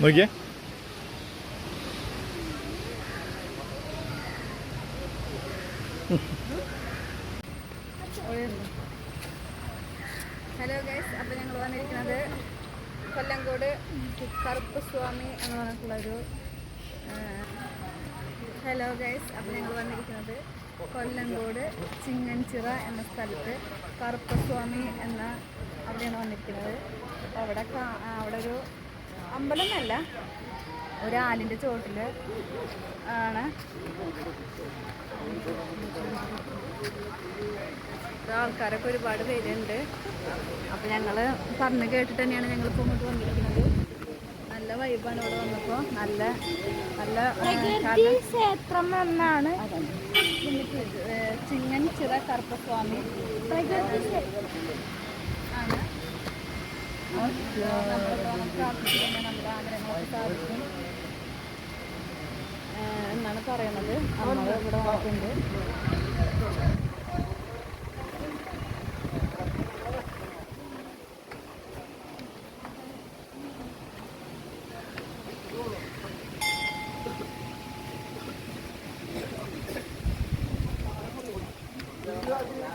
നോക്കിയേ. Hello guys അപ്പോൾ ഞങ്ങൾ വന്നിരിക്കുന്നത് കൊല്ലങ്കോട് കറുപ്പ് സ്വാമി എന്ന് പറഞ്ഞിട്ടുള്ളൊരു ഹലോ ഗൈസ് അപ്പോൾ ഞങ്ങൾ വന്നിരിക്കുന്നത് കൊല്ലങ്കോട് ചിങ്ങൻചിറ എന്ന സ്ഥലത്ത് കറുപ്പസ്വാമി എന്ന അവിടെയാണ് വന്നിരിക്കുന്നത്. അവിടെ അവിടെ ഒരു അമ്പലം എന്നല്ല ഒരു ആലിന്റെ ചോട്ടിൽ ആണ്. ആൾക്കാരൊക്കെ ഒരുപാട് പേരുണ്ട്. അപ്പോൾ ഞങ്ങൾ പറഞ്ഞ് കേട്ടിട്ട് തന്നെയാണ് ഞങ്ങൾ ഇപ്പോൾ ഇങ്ങോട്ട് വന്നിരിക്കുന്നത്. നല്ല വൈബാണ് ഇവിടെ വന്നപ്പോൾ നല്ല നല്ല ക്ഷേത്രം എന്നാണ്? ചിങ്ങൻ ചിറ കറുപ്പസ്വാമി. ആണ്. നമ്മളിവിടെ പ്രാർത്ഥിച്ചു കഴിഞ്ഞാൽ നമ്മുടെ ആഗ്രഹങ്ങളൊക്കെ സാധിക്കും. എന്നാണ് പറയുന്നത് നമ്മൾ ഇവിടെ വന്നിട്ടുണ്ട്.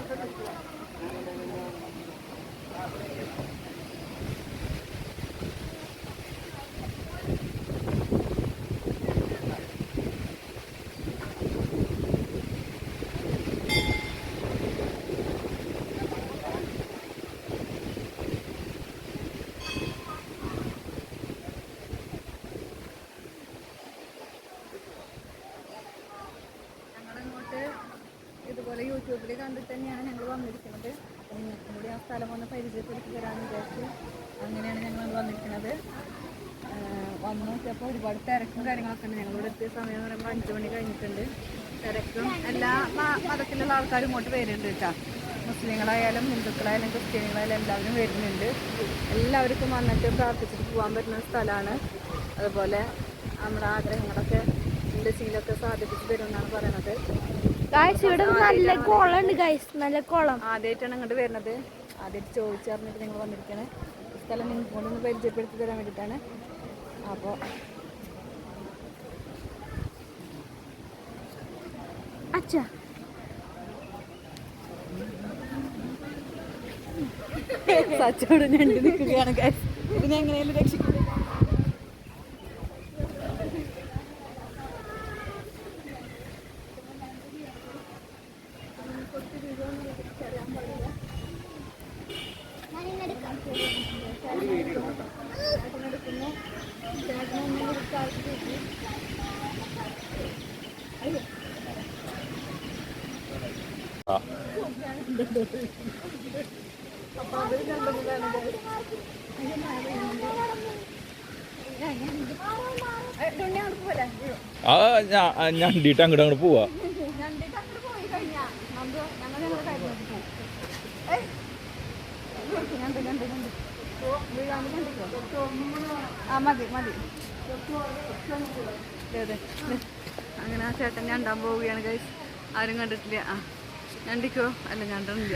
Thank you. യൂട്യൂബിൽ കണ്ടിട്ട് തന്നെയാണ് ഞങ്ങൾ വന്നിരിക്കുന്നത് നിങ്ങൾക്കും കൂടി ആ സ്ഥലം ഒന്ന് പരിചയപ്പെടുത്തി തരാമെന്ന് വിചാരിച്ചു അങ്ങനെയാണ് ഞങ്ങൾ വന്നിരിക്കുന്നത് വന്നു നോക്കിയപ്പോൾ ഒരുപാട് തിരക്കും കാര്യങ്ങളൊക്കെ ഉണ്ട്. ഞങ്ങളിവിടെ എത്തിയ സമയം എന്ന് പറയുമ്പോൾ അഞ്ച് മണി കഴിഞ്ഞിട്ടുണ്ട്. തിരക്കും എല്ലാ മതത്തിലുള്ള ആൾക്കാരും ഇങ്ങോട്ട് വരുന്നുണ്ട് കേട്ടോ. മുസ്ലിങ്ങളായാലും ഹിന്ദുക്കളായാലും ക്രിസ്ത്യാനികളായാലും എല്ലാവരും വരുന്നുണ്ട്. എല്ലാവർക്കും വന്നിട്ട് പ്രാർത്ഥിച്ചിട്ട് പോകാൻ പറ്റുന്ന സ്ഥലമാണ്. അതുപോലെ നമ്മുടെ ആഗ്രഹങ്ങളൊക്കെ എന്റെ ചീലൊക്കെ സാധിപ്പിച്ച് തരുമെന്നാണ് പറയണത്. ഗൈസ് ഇവിടെ നല്ല കുളം ഉണ്ട് ഗൈസ് നല്ല കുളം. ആദ്യമായിട്ടാണ് ഇങ്ങോട്ട് വരുന്നത്. ആദ്യമായിട്ട് ചോദിച്ചറിഞ്ഞിട്ട് നിങ്ങൾ വന്നിരിക്കണേ. സ്ഥലം നിങ്ങൾക്ക് കൊണ്ടൊന്ന് പരിചയപ്പെടുത്തി തരാൻ വേണ്ടിയിട്ടാണ്. അപ്പോൾ അച്ഛാ. സച്ചോട് ഞണ്ട് നിൽക്കുകയാണ് ഗായ്സ് ഇതിനെ എങ്ങനെയാലും ആ ഞാൻ ഞണ്ടിട്ട് അങ്ങോട്ട് അങ്ങോട്ട് പോവാ. ആ മതി മതി. അതെ. അങ്ങനെ ആ ചേട്ടൻ ഞണ്ടാൻ പോവുകയാണ് കൈസ് ആരും കണ്ടിട്ടില്ല. ആ ഞണ്ടിക്കോ? അല്ല ഞണ്ടില്ല